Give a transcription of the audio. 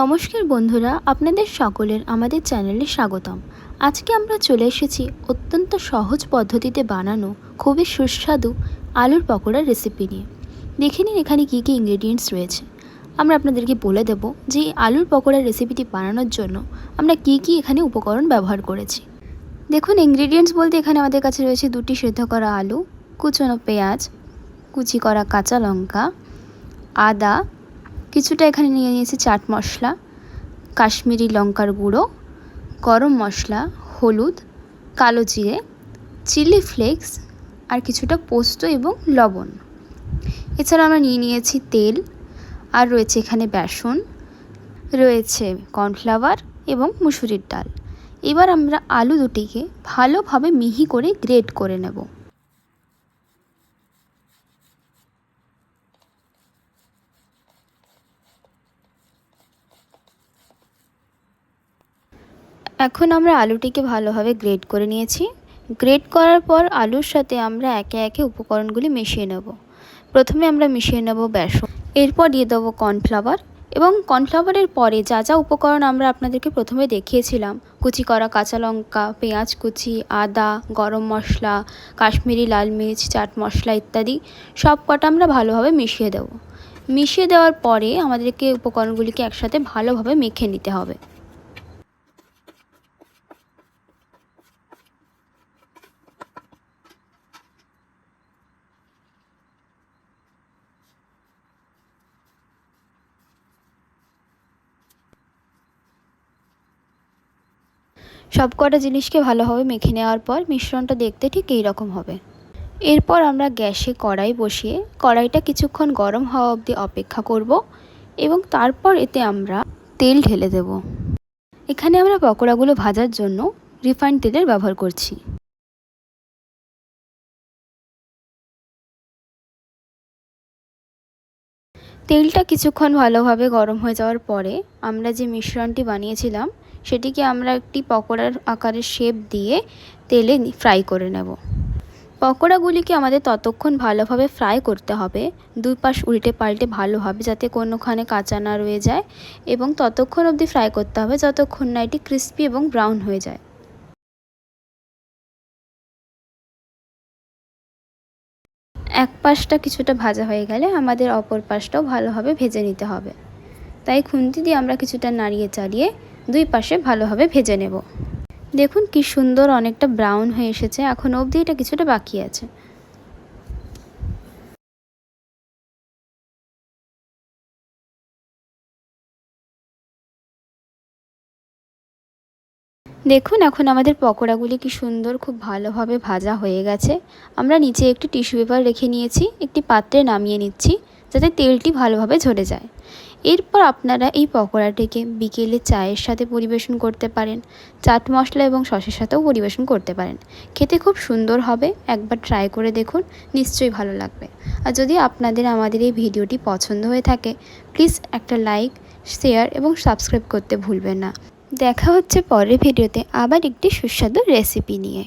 নমস্কার বন্ধুরা, আপনাদের সকলের আমাদের চ্যানেলে স্বাগতম। আজকে আমরা চলে এসেছি অত্যন্ত সহজ পদ্ধতিতে বানানো খুবই সুস্বাদু আলুর পকোড়ার রেসিপি নিয়ে। দেখে নিন এখানে কী কী ইনগ্রেডিয়েন্টস রয়েছে। আমরা আপনাদেরকে বলে দেব যে আলুর পকোড়ার রেসিপিটি বানানোর জন্য আমরা কী কী এখানে উপকরণ ব্যবহার করেছি। দেখুন ইনগ্রেডিয়েন্টস বলতে এখানে আমাদের কাছে রয়েছে দুটি সেদ্ধ করা আলু, কুচনো পেঁয়াজ, কুচি করা কাঁচা লঙ্কা, আদা কিছুটা এখানে নিয়ে নিয়েছি চাট মশলা, কাশ্মীরি লঙ্কার গুঁড়ো, গরম মশলা, হলুদ, কালো জিরে, চিলি ফ্লেক্স আর কিছুটা পোস্ত এবং লবণ। এছাড়া আমরা নিয়ে নিয়েছি তেল আর রয়েছে এখানে বেসন, রয়েছে কর্নফ্লাওয়ার এবং মুসুরির ডাল। এবার আমরা আলু দুটিকে ভালোভাবে মিহি করে গ্রেট করে নেব। এখন আমরা আলুটিকে ভালোভাবে গ্রেড করে নিয়েছি। গ্রেড করার পর আলুর সাথে আমরা একে একে উপকরণগুলি মিশিয়ে নেব। প্রথমে আমরা মিশিয়ে নেব বেসন। এরপর দিয়ে দেবো কর্নফ্লাওয়ার এবং কর্নফ্লাওয়ারের পরে যা যা উপকরণ আমরা আপনাদেরকে প্রথমে দেখিয়েছিলাম, কুচি করা কাঁচা লঙ্কা, পেঁয়াজ কুচি, আদা, গরম মশলা, কাশ্মীরি লাল মির্চ, চাট মশলা ইত্যাদি সব কটা আমরা ভালোভাবে মিশিয়ে দেবো। মিশিয়ে দেওয়ার পরে আমাদেরকে উপকরণগুলিকে একসাথে ভালোভাবে মেখে নিতে হবে। সব কটা জিনিসকে ভালোভাবে মেখে নেওয়ার পর মিশ্রণটা দেখতে ঠিক এই রকম হবে। এরপর আমরা গ্যাসে কড়াই বসিয়ে কড়াইটা কিছুক্ষণ গরম হওয়া অবধি অপেক্ষা করব এবং তারপর এতে আমরা তেল ঢেলে দেব। এখানে আমরা পকোড়াগুলো ভাজার জন্য রিফাইন্ড তেলের ব্যবহার করছি। তেলটা কিছুক্ষণ ভালোভাবে গরম হয়ে যাওয়ার পরে আমরা যে মিশ্রণটি বানিয়েছিলাম সেটিকে আমরা একটি পকোড়ার আকারের শেপ দিয়ে তেলে ফ্রাই করে নেব। পকোড়াগুলিকে আমাদের ততক্ষণ ভালোভাবে ফ্রাই করতে হবে। দুই পাশ উল্টে পাল্টে ভালোভাবে যাতে কোনোখানে কাঁচা না রয়ে যায় এবং ততক্ষণ অবধি ফ্রাই করতে হবে যতক্ষণ না এটি ক্রিস্পি এবং ব্রাউন হয়ে যায়। এক পাশটা কিছুটা ভাজা হয়ে গেলে আমাদের অপর পাশটাও ভালোভাবে ভেজে নিতে হবে। তাই খুন্তি দিয়ে আমরা কিছুটা নাড়িয়ে চাড়িয়ে দুই পাশে ভালোভাবে ভেজে নেব। দেখুন কি সুন্দর অনেকটা ব্রাউন হয়ে এসেছে। এখন অবধি এটা কিছুটা বাকি আছে। দেখুন এখন আমাদের পকোড়াগুলি কি সুন্দর, খুব ভালোভাবে ভাজা হয়ে গেছে। আমরা নিচে একটি টিস্যু পেপার রেখে নিয়েছি, একটি পাত্রে নামিয়ে নিচ্ছি, যাতে তেলটি ভালোভাবে ঝরে যায়। এরপর আপনারা এই পকোড়াটিকে বিকেলে চায়ের সাথে পরিবেশন করতে পারেন, চাট মশলা এবং সসের সাথেও পরিবেশন করতে পারেন। খেতে খুব সুন্দর হবে, একবার ট্রাই করে দেখুন, নিশ্চয়ই ভালো লাগবে। আর যদি আপনাদের আমাদের এই ভিডিওটি পছন্দ হয়ে থাকে প্লিজ একটা লাইক শেয়ার এবং সাবস্ক্রাইব করতে ভুলবেন না। দেখা হচ্ছে পরের ভিডিওতে আবার একটি সুস্বাদু রেসিপি নিয়ে।